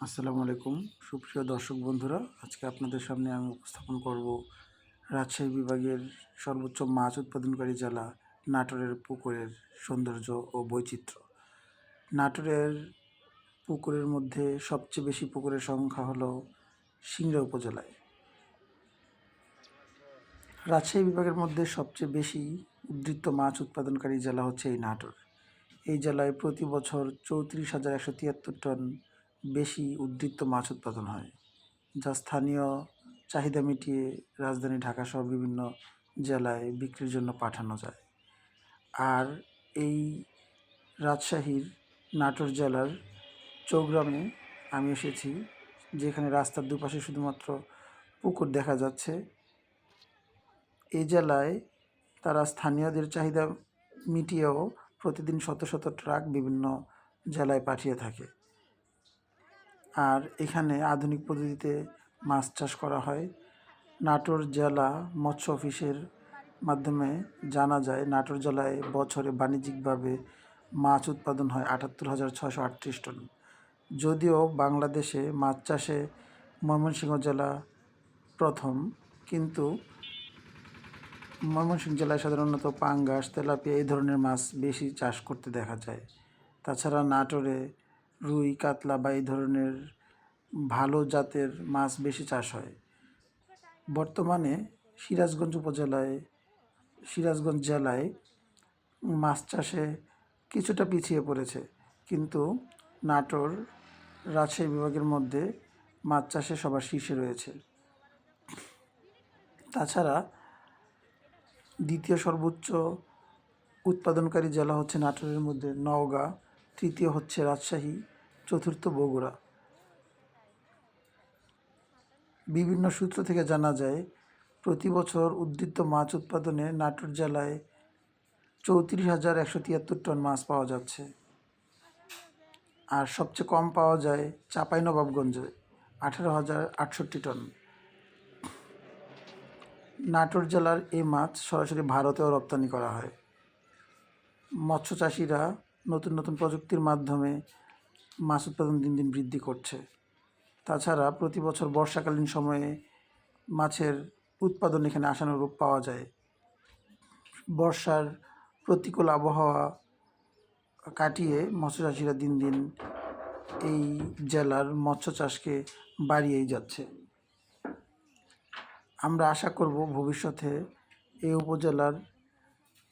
আসসালামু আলাইকুম। সুপ্রিয় দর্শক বন্ধুরা, আজকে আপনাদের সামনে আমি উপস্থাপন করব রাজশাহী বিভাগের সর্বোচ্চ মাছ উৎপাদনকারী জেলা নাটোরের পুকুরের সৌন্দর্য ও বৈচিত্র্য। নাটোরের পুকুরের মধ্যে সবচেয়ে বেশি পুকুরের সংখ্যা হলো সিংড়া উপজেলায়। রাজশাহী বিভাগের মধ্যে সবচেয়ে বেশি উদ্ধৃত মাছ উৎপাদনকারী জেলা হচ্ছে এই নাটোর। এই জেলায় প্রতি বছর চৌত্রিশ হাজার একশো তিয়াত্তর টন বেশি উদ্বৃত্ত মাছ উৎপাদন হয়, যা স্থানীয় চাহিদা মিটিয়ে রাজধানী ঢাকাসহ বিভিন্ন জেলায় বিক্রির জন্য পাঠানো যায়। আর এই রাজশাহীর নাটোর জেলার চৌগ্রামে আমি এসেছি, যেখানে রাস্তার দুপাশে শুধুমাত্র পুকুর দেখা যাচ্ছে। এই জেলায় তারা স্থানীয়দের চাহিদা মিটিয়েও প্রতিদিন শত শত ট্রাক বিভিন্ন জেলায় পাঠিয়ে থাকে। আর এখানে আধুনিক পদ্ধতিতে মাছ চাষ করা হয়। নাটোর জেলা মৎস্য অফিসের মাধ্যমে জানা যায়, নাটোর জেলায় বছরে বাণিজ্যিকভাবে মাছ উৎপাদন হয় আটাত্তর হাজার ছশো আটত্রিশ টন। যদিও বাংলাদেশে মাছ চাষে ময়মনসিংহ জেলা প্রথম, কিন্তু ময়মনসিংহ জেলায় সাধারণত পাঙ্গাস, তেলাপিয়া এই ধরনের মাছ বেশি চাষ করতে দেখা যায়। তাছাড়া নাটোরে রুই, কাতলা বা এই ধরনের ভালো জাতের মাছ বেশি চাষ হয়। বর্তমানে সিরাজগঞ্জ উপজেলায়, সিরাজগঞ্জ জেলায় মাছ চাষে কিছুটা পিছিয়ে পড়েছে। কিন্তু নাটোর রাজশাহী বিভাগের মধ্যে মাছ চাষে সবার শীর্ষে রয়েছে। তাছাড়া দ্বিতীয় সর্বোচ্চ উৎপাদনকারী জেলা হচ্ছে নাটোরের মধ্যে নওগাঁ। তৃতীয় হচ্ছে রাজশাহী, চতুর্থ বগুড়া। বিভিন্ন সূত্র থেকে জানা যায়, প্রতি বছর উদ্ধৃত মাছ উৎপাদনে নাটোর জেলায় চৌত্রিশ হাজার একশো তিয়াত্তর টন মাছ পাওয়া যাচ্ছে। আর সবচেয়ে কম পাওয়া যায় চাঁপাইনবাবগঞ্জে, আঠেরো হাজার আটষট্টি টন। নাটোর জেলার এই মাছ সরাসরি ভারতেও রপ্তানি করা হয়। মৎস্য চাষিরা নতুন নতুন প্রযুক্তির মাধ্যমে মাছ উৎপাদন দিন দিন বৃদ্ধি করছে। তাছাড়া প্রতি বছর বর্ষাকালীন সময়ে মাছের উৎপাদন এখানে আশানুরূপ পাওয়া যায়। বর্ষার প্রতিকূল আবহাওয়া কাটিয়ে মৎস্যচাষিরা দিন দিন এই জেলার মৎস্য চাষকে বাড়িয়েই যাচ্ছে। আমরা আশা করব ভবিষ্যতে এই উপজেলার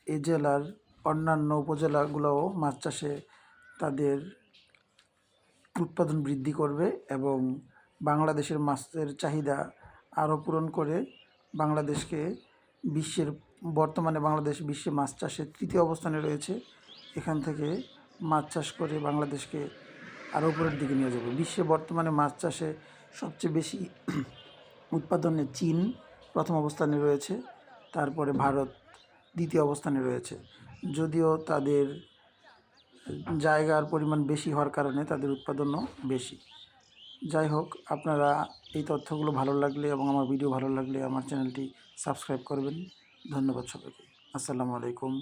এই জেলার অন্যান্য উপজেলাগুলোও মাছ চাষে তাদের উৎপাদন বৃদ্ধি করবে এবং বাংলাদেশের মাছের চাহিদা আরও পূরণ করে বাংলাদেশকে বিশ্বের, বর্তমানে বাংলাদেশ বিশ্বে মাছ চাষে তৃতীয় অবস্থানে রয়েছে। এখান থেকে মাছ চাষ করে বাংলাদেশকে আরও উপরের দিকে নিয়ে যাবে। বিশ্বে বর্তমানে মাছ চাষে সবচেয়ে বেশি উৎপাদনে চীন প্রথম অবস্থানে রয়েছে, তারপরে ভারত দ্বিতীয় অবস্থানে রয়েছে। যদিও তাদের জায়গার পরিমাণ বেশি হওয়ার কারণে তাদের উৎপাদনও বেশি। যাই হোক, আপনারা এই তথ্যগুলো ভালো লাগলে এবং আমার ভিডিও ভালো লাগলে আমার চ্যানেলটি সাবস্ক্রাইব করবেন। ধন্যবাদ সবাইকে। আসসালামু আলাইকুম।